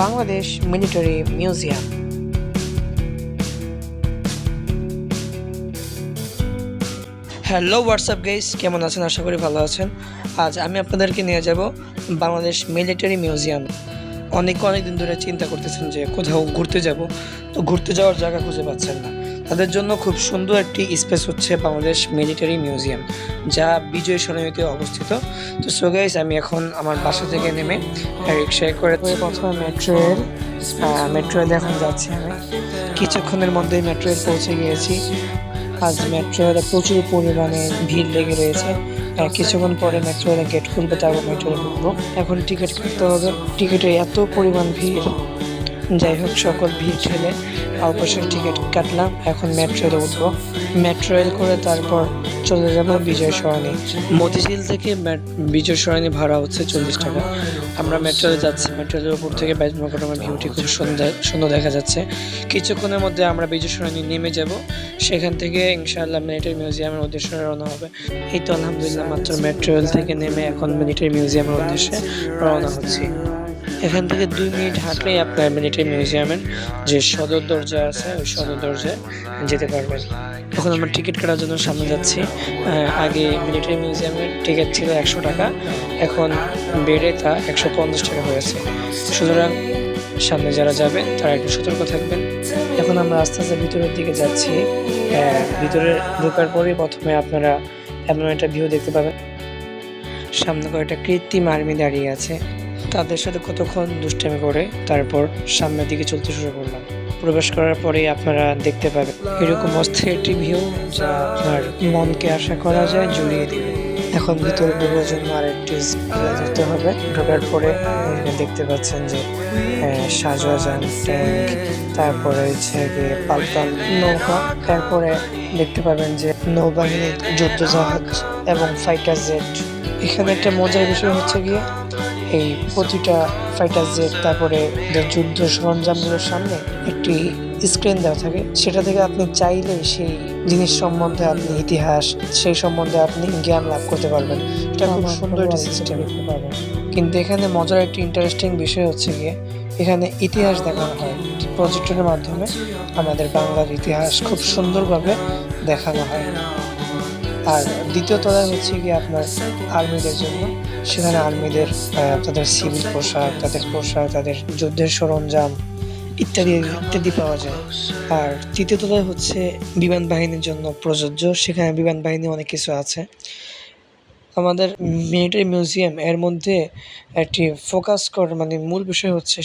Bangladesh military museum hello WhatsApp guys কেমন আছেন? আশা করি ভালো আছেন। আজ আমি আপনাদেরকে নিয়ে যাব বাংলাদেশ মিলিটারি মিউজিয়াম অনেকে অনেক দিন ধরে চিন্তা করতেছেন যে কোথাও ঘুরতে যাব। তো ঘুরতে যাওয়ার জায়গা খুঁজে পাচ্ছেন না। তাদের জন্য খুব সুন্দর একটি স্পেস হচ্ছে বাংলাদেশ মিলিটারি মিউজিয়াম, যা বিজয় সরণিতে অবস্থিত। তো সো গাইস আমি এখন আমার বাসা থেকে নেমে রিক্সায় করে প্রথমে মেট্রো রেল মেট্রো রেলে এখন যাচ্ছি আমি। কিছুক্ষণের মধ্যেই মেট্রো রেল পৌঁছে গিয়েছি। আজ মেট্রো রেলে প্রচুর পরিমাণে ভিড় লেগে রয়েছে। কিছুক্ষণ পরে মেট্রো রেলের গেট খুলবে, তারপর মেট্রো রেল ঢুকবো। এখন টিকিট কাটতে হবে। টিকিটে এত পরিমাণ ভিড়। যাই হোক, সকল ভিড় ঠেলে অবশ্যই টিকিট কাটলাম, এখন মেট্রো রেলে উঠবো। মেট্রো রেল করে তারপর চলে যাব বিজয় সরণি। মতিঝিল থেকে বিজয় সরণি ভাড়া হচ্ছে চল্লিশ টাকা। আমরা মেট্রো রেলে যাচ্ছি। মেট্রো রেলের উপর থেকে বাইজমকটমের ভিউটি খুব সুন্দর সুন্দর দেখা যাচ্ছে। কিছুক্ষণের মধ্যে আমরা বিজয় সরণি নেমে যাব। সেখান থেকে ইনশাআল্লাহ মিলিটারি মিউজিয়ামের উদ্দেশ্যে রওনা হবে। এই তো আলহামদুলিল্লাহ মাত্র মেট্রো রেল থেকে নেমে এখন মিলিটারি মিউজিয়ামের উদ্দেশ্যে রওনা হচ্ছি। এখান থেকে দুই মিনিট হাঁটলেই আপনার মিলিটারি মিউজিয়ামের যে সদর দরজা আছে, ওই সদর দরজায় যেতে পারবেন। এখন আমরা টিকিট কাটার জন্য সামনে যাচ্ছি। আগে মিলিটারি মিউজিয়ামের টিকিট ছিল একশো টাকা, এখন বেড়ে তা একশো পঞ্চাশ টাকা হয়েছে সুতরাং সামনে যারা যাবে তারা একটু সতর্ক থাকবেন। এখন আমরা আস্তে আস্তে ভিতরের দিকে যাচ্ছি। ভিতরে ঢোকার পরেই প্রথমে আপনারা এমন একটা ভিউ দেখতে পাবেন। সামনে কয়েকটা কৃত্রিম আর্মি দাঁড়িয়ে আছে। তাদের সাথে কতক্ষণ দুষ্টামি করে তারপর সামনের দিকে চলতে শুরু করলাম। প্রবেশ করার পরেই আপনারা দেখতে পাবেন এরকম অস্থির একটি ভিউ যা আপনার মনকে আশা করা যায় জুড়িয়ে দিবে। এখন ভিতরে ঢোকার জন্য আরেকটি জায়গা ধরতে হবে। ঢোকার পরে দেখতে পাচ্ছেন যে শাহজাহান ট্যাঙ্ক, তারপরে হচ্ছে গিয়ে পাল্টান নৌকা। তারপরে দেখতে পাবেন যে নৌবাহিনীর যুদ্ধ জাহাজ এবং ফাইটার জেট। এখানে একটা মজার বিষয় হচ্ছে গিয়ে এই প্রতিটা ফাইটার জেট তারপরে যুদ্ধ সরঞ্জামগুলোর সামনে একটি স্ক্রিন দেওয়া থাকে সেটা থেকে আপনি চাইলে সেই জিনিস সম্বন্ধে আপনি ইতিহাস সেই সম্বন্ধে আপনি জ্ঞান লাভ করতে পারবেন। এটা খুব সুন্দর একটা সিস্টেম কিন্তু এখানে মজার একটি ইন্টারেস্টিং বিষয় হচ্ছে গিয়ে এখানে ইতিহাস দেখানো হয়। প্রজেক্টরের মাধ্যমে আমাদের বাংলার ইতিহাস খুব সুন্দরভাবে দেখানো হয়। আর দ্বিতীয় তলায় হচ্ছে গিয়ে আপনার আর্মিদের জন্য সেখানে আর্মিদের তাদের সিভিল পোশাক, তাদের পোশাক, তাদের যুদ্ধের সরঞ্জাম ইত্যাদি ইত্যাদি পাওয়া যায়। আর তৃতীয়তলায় হচ্ছে বিমান বাহিনীর জন্য প্রযোজ্য। সেখানে বিমান বাহিনী অনেক কিছু আছে। আমাদের মিলিটারি মিউজিয়াম এর মধ্যে একটি ফোকাস কর মানে মূল বিষয় হচ্ছে